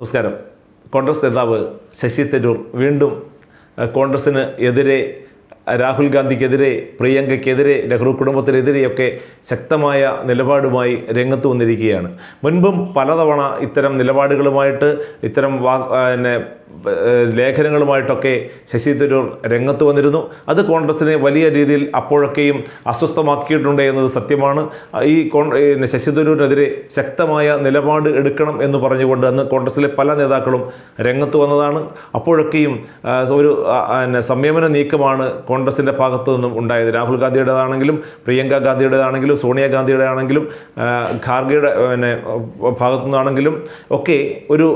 നമസ്കാരം. കോൺഗ്രസ് നേതാവ് ശശി തരൂർ വീണ്ടും കോൺഗ്രസ്സിന് എതിരെ രാഹുൽ ഗാന്ധിക്കെതിരെ പ്രിയങ്കയ്ക്കെതിരെ നെഹ്റു കുടുംബത്തിനെതിരെയൊക്കെ ശക്തമായ നിലപാടുമായി രംഗത്ത് വന്നിരിക്കുകയാണ്. മുൻപും പലതവണ ഇത്തരം നിലപാടുകളുമായിട്ട് ഇത്തരം വാ പിന്നെ ലേഖനങ്ങളുമായിട്ടൊക്കെ ശശി തരൂർ രംഗത്ത് വന്നിരുന്നു. അത് കോൺഗ്രസിനെ വലിയ രീതിയിൽ അപ്പോഴൊക്കെയും അസ്വസ്ഥമാക്കിയിട്ടുണ്ട് എന്നത് സത്യമാണ്. ഈ കോൺ ശശി തരൂരിനെതിരെ ശക്തമായ നിലപാട് എടുക്കണം എന്ന് പറഞ്ഞുകൊണ്ട് അന്ന് കോൺഗ്രസിലെ പല നേതാക്കളും രംഗത്ത് വന്നതാണ്. അപ്പോഴൊക്കെയും ഒരു സംയമന നീക്കമാണ് കോൺഗ്രസിന്റെ ഭാഗത്തു നിന്നും ഉണ്ടായത്. രാഹുൽ ഗാന്ധിയുടേതാണെങ്കിലും പ്രിയങ്ക ഗാന്ധിയുടേതാണെങ്കിലും സോണിയാഗാന്ധിയുടെ ആണെങ്കിലും ഖാർഗെയുടെ പിന്നെ ഭാഗത്തു നിന്നാണെങ്കിലും ഒക്കെ ഒരു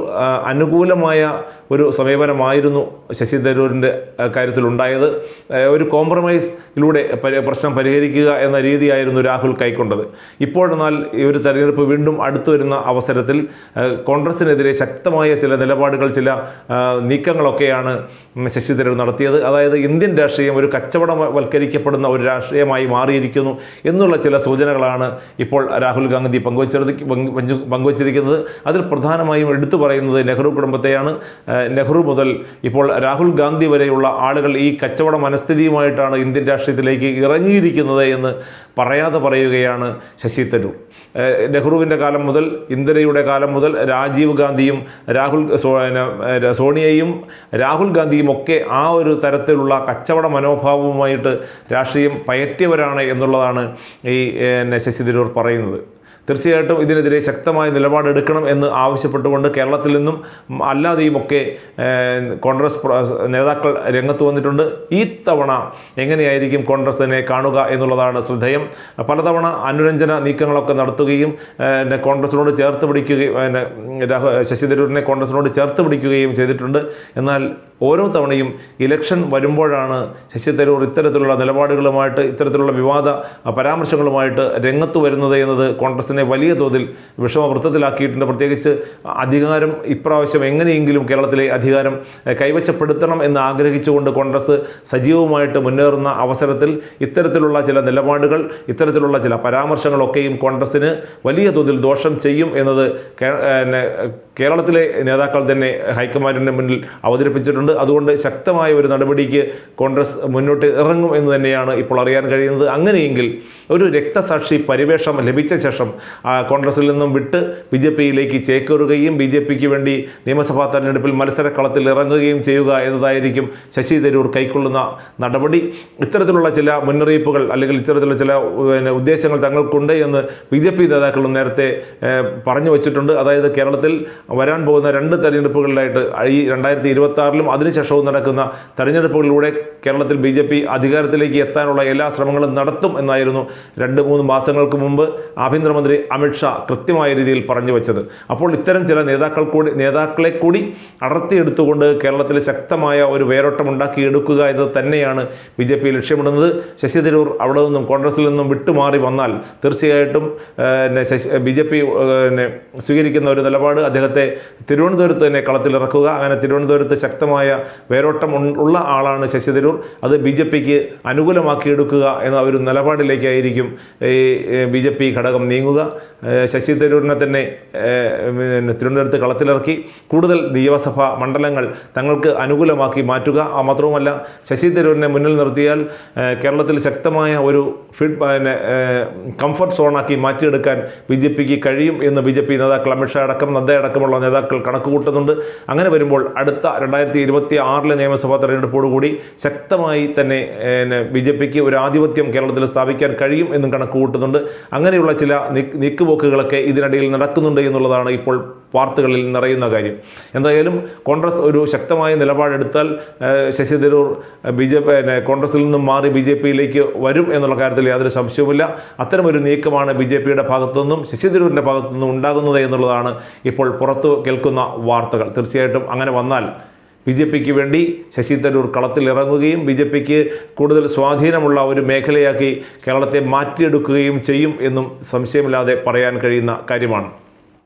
അനുകൂലമായ ഒരു സമീപനമായിരുന്നു ശശി തരൂരിന്റെ കാര്യത്തിൽ ഉണ്ടായത് ഒരു കോംപ്രമൈസിലൂടെ പരി- പ്രശ്നം പരിഹരിക്കുക എന്ന രീതിയായിരുന്നു രാഹുൽ കൈക്കൊണ്ടത്. ഇപ്പോഴെന്നാൽ ഈ ഒരു തെരഞ്ഞെടുപ്പ് വീണ്ടും അടുത്തു വരുന്ന അവസരത്തിൽ കോൺഗ്രസിനെതിരെ ശക്തമായ ചില നിലപാടുകൾ ചില നീക്കങ്ങളൊക്കെയാണ് ശശി തരൂർ നടത്തിയത്. അതായത് ഇന്ത്യൻ രാഷ്ട്രീയം ഒരു കച്ചവടവൽക്കരിക്കപ്പെടുന്ന ഒരു രാഷ്ട്രീയമായി മാറിയിരിക്കുന്നു എന്നുള്ള ചില സൂചനകളാണ് ഇപ്പോൾ രാഹുൽ ഗാന്ധി പങ്കുവച്ചത് പങ്കു- പങ്കു- പങ്കുവച്ചിരിക്കുന്നത്. അതിൽ പ്രധാനമായും എടുത്തു പറയുന്നത് നെഹ്റു കുടുംബത്തെയാണ്. നെഹ്റു മുതൽ ഇപ്പോൾ രാഹുൽ ഗാന്ധി വരെയുള്ള ആളുകൾ ഈ കച്ചവട മനസ്ഥിതിയുമായിട്ടാണ് ഇന്ത്യൻ രാഷ്ട്രീയത്തിലേക്ക് ഇറങ്ങിയിരിക്കുന്നത് എന്ന് പറയാതെ പറയുകയാണ് ശശി തരൂർ. നെഹ്റുവിന്റെ കാലം മുതൽ ഇന്ദിരയുടെ കാലം മുതൽ രാജീവ് ഗാന്ധിയും രാഹുൽ സോണിയയും രാഹുൽ ഗാന്ധിയും ഒക്കെ ആ ഒരു തരത്തിലുള്ള കച്ചവട മനോഭാവവുമായിട്ട് രാഷ്ട്രീയം പയറ്റിയവരാണ് എന്നുള്ളതാണ് ഈ ശശി തരൂർ പറയുന്നത്. തീർച്ചയായിട്ടും ഇതിനെതിരെ ശക്തമായ നിലപാടെടുക്കണം എന്ന് ആവശ്യപ്പെട്ടുകൊണ്ട് കേരളത്തിൽ നിന്നും അല്ലാതെയും ഒക്കെ കോൺഗ്രസ് നേതാക്കൾ രംഗത്ത് വന്നിട്ടുണ്ട്. ഈ തവണ എങ്ങനെയായിരിക്കും കോൺഗ്രസിനെ കാണുക എന്നുള്ളതാണ് ശ്രദ്ധേയം. പലതവണ അനുരഞ്ജന നീക്കങ്ങളൊക്കെ നടത്തുകയും പിന്നെ കോൺഗ്രസിനോട് ചേർത്ത് പിടിക്കുകയും പിന്നെ ശശി തരൂരിനെ കോൺഗ്രസിനോട് ചേർത്ത് പിടിക്കുകയും ചെയ്തിട്ടുണ്ട്. എന്നാൽ ഓരോ തവണയും ഇലക്ഷൻ വരുമ്പോഴാണ് ശശി തരൂർ ഇത്തരത്തിലുള്ള നിലപാടുകളുമായിട്ട് ഇത്തരത്തിലുള്ള വിവാദ പരാമർശങ്ങളുമായിട്ട് രംഗത്ത് വരുന്നത് എന്നത് കോൺഗ്രസിനെ വലിയ തോതിൽ വിഷമവൃത്തത്തിലാക്കിയിട്ടുണ്ട്. പ്രത്യേകിച്ച് അധികാരം ഇപ്രാവശ്യം എങ്ങനെയെങ്കിലും കേരളത്തിലെ അധികാരം കൈവശപ്പെടുത്തണം എന്ന് ആഗ്രഹിച്ചുകൊണ്ട് കോൺഗ്രസ് സജീവമായിട്ട് മുന്നേറുന്ന അവസരത്തിൽ ഇത്തരത്തിലുള്ള ചില നിലപാടുകൾ ഇത്തരത്തിലുള്ള ചില പരാമർശങ്ങളൊക്കെയും കോൺഗ്രസിന് വലിയ തോതിൽ ദോഷം ചെയ്യും എന്നത് കേരളത്തിലെ നേതാക്കൾ തന്നെ ഹൈക്കമാൻഡിന്റെ മുന്നിൽ അവതരിപ്പിച്ചിട്ടുണ്ട്. അതുകൊണ്ട് ശക്തമായ ഒരു നടപടിക്ക് കോൺഗ്രസ് മുന്നോട്ട് ഇറങ്ങും എന്ന് തന്നെയാണ് ഇപ്പോൾ അറിയാൻ കഴിയുന്നത്. അങ്ങനെയെങ്കിൽ ഒരു രക്തസാക്ഷി പരിവേഷം ലഭിച്ച ശേഷം കോൺഗ്രസിൽ നിന്നും വിട്ട് ബി ജെ പിയിലേക്ക് ചേക്കേറുകയും ബി ജെ പിക്ക് വേണ്ടി നിയമസഭാ തെരഞ്ഞെടുപ്പിൽ മത്സരക്കളത്തിൽ ഇറങ്ങുകയും ചെയ്യുക എന്നതായിരിക്കും ശശി തരൂർ കൈക്കൊള്ളുന്ന നടപടി. ഇത്തരത്തിലുള്ള ചില മുന്നറിയിപ്പുകൾ അല്ലെങ്കിൽ ഇത്തരത്തിലുള്ള ചില പിന്നെ, ഉദ്ദേശങ്ങൾ തങ്ങൾക്കുണ്ട് എന്ന് ബി ജെ പി നേതാക്കൾ നേരത്തെ പറഞ്ഞു വച്ചിട്ടുണ്ട്. അതായത് കേരളത്തിൽ വരാൻ പോകുന്ന രണ്ട് തെരഞ്ഞെടുപ്പുകളിലായിട്ട് ഈ രണ്ടായിരത്തി ഇരുപത്തി ആറിലും അതിനുശേഷവും നടക്കുന്ന തെരഞ്ഞെടുപ്പുകളിലൂടെ കേരളത്തിൽ ബി ജെ പി അധികാരത്തിലേക്ക് എത്താനുള്ള എല്ലാ ശ്രമങ്ങളും നടത്തും എന്നായിരുന്നു രണ്ട് മൂന്ന് മാസങ്ങൾക്ക് മുമ്പ് ആഭ്യന്തരമന്ത്രി അമിത്ഷാ കൃത്യമായ രീതിയിൽ പറഞ്ഞു വെച്ചത്. അപ്പോൾ ഇത്തരം ചില നേതാക്കൾ കൂടി നേതാക്കളെ കൂടി അടർത്തിയെടുത്തുകൊണ്ട് കേരളത്തിൽ ശക്തമായ ഒരു വേരോട്ടം ഉണ്ടാക്കിയെടുക്കുക എന്നത് തന്നെയാണ് ബി ജെ പി ലക്ഷ്യമിടുന്നത്. ശശി തരൂർ അവിടെ നിന്നും കോൺഗ്രസിൽ നിന്നും വിട്ടുമാറി വന്നാൽ തീർച്ചയായിട്ടും ബി ജെ പി സ്വീകരിക്കുന്ന ഒരു നിലപാട് അദ്ദേഹത്തെ തിരുവനന്തപുരത്ത് തന്നെ കളത്തിലിറക്കുക. അങ്ങനെ തിരുവനന്തപുരത്ത് ശക്തമായ വേരോട്ടം ഉള്ള ആളാണ് ശശി തരൂർ. അത് ബി ജെ പിക്ക് അനുകൂലമാക്കിയെടുക്കുക എന്ന ഒരു നിലപാടിലേക്കായിരിക്കും ഈ ബി ജെ പി ഘടകം നീങ്ങുക. ശശി തരൂരിനെ തന്നെ തിരുവനന്തപുരത്ത് കളത്തിലിറക്കി കൂടുതൽ നിയമസഭാ മണ്ഡലങ്ങൾ തങ്ങൾക്ക് അനുകൂലമാക്കി മാറ്റുക. മാത്രവുമല്ല ശശി തരൂരിനെ മുന്നിൽ നിർത്തിയാൽ കേരളത്തിൽ ശക്തമായ ഒരു ഫിഡ് പിന്നെ കംഫർട്ട് സോണാക്കി മാറ്റിയെടുക്കാൻ ബി ജെ പിക്ക് കഴിയും എന്ന് ബി ജെ പി നേതാക്കൾ അമിത്ഷാ അടക്കം നദ്ദ അടക്കമുള്ള നേതാക്കൾ കണക്ക് കൂട്ടുന്നുണ്ട് അങ്ങനെ വരുമ്പോൾ അടുത്ത രണ്ടായിരത്തി ഇരുപത്തി ആറിലെ നിയമസഭാ തെരഞ്ഞെടുപ്പോടുകൂടി ശക്തമായി തന്നെ ബി ജെ പിക്ക് ഒരു ആധിപത്യം കേരളത്തിൽ സ്ഥാപിക്കാൻ കഴിയും എന്നും കണക്ക് കൂട്ടുന്നുണ്ട് അങ്ങനെയുള്ള ചില നീക്ക് നീക്കുപോക്കുകളൊക്കെ ഇതിനിടയിൽ നടക്കുന്നുണ്ട് എന്നുള്ളതാണ് ഇപ്പോൾ വാർത്തകളിൽ നിറയുന്ന കാര്യം. എന്തായാലും കോൺഗ്രസ് ഒരു ശക്തമായ നിലപാടെടുത്താൽ Shashi Tharoor B J P കോൺഗ്രസിൽ നിന്നും മാറി ബി ജെ പിയിലേക്ക് വരും എന്നുള്ള കാര്യത്തിൽ യാതൊരു സംശയവുമില്ല. അത്തരമൊരു നീക്കമാണ് ബി ജെ പിയുടെ ഭാഗത്തുനിന്നും ശശി തരൂരിന്റെ ഭാഗത്തുനിന്നും ഉണ്ടാകുന്നത് എന്നുള്ളതാണ് ഇപ്പോൾ പുറത്തു കേൾക്കുന്ന വാർത്തകൾ. തീർച്ചയായിട്ടും അങ്ങനെ വന്നാൽ ബി ജെ പിക്ക് വേണ്ടി ശശി തരൂർ കളത്തിലിറങ്ങുകയും ബി ജെ പിക്ക് കൂടുതൽ സ്വാധീനമുള്ള ഒരു മേഖലയാക്കി കേരളത്തെ മാറ്റിയെടുക്കുകയും ചെയ്യും എന്നും സംശയമില്ലാതെ പറയാൻ കഴിയുന്ന കാര്യമാണ്.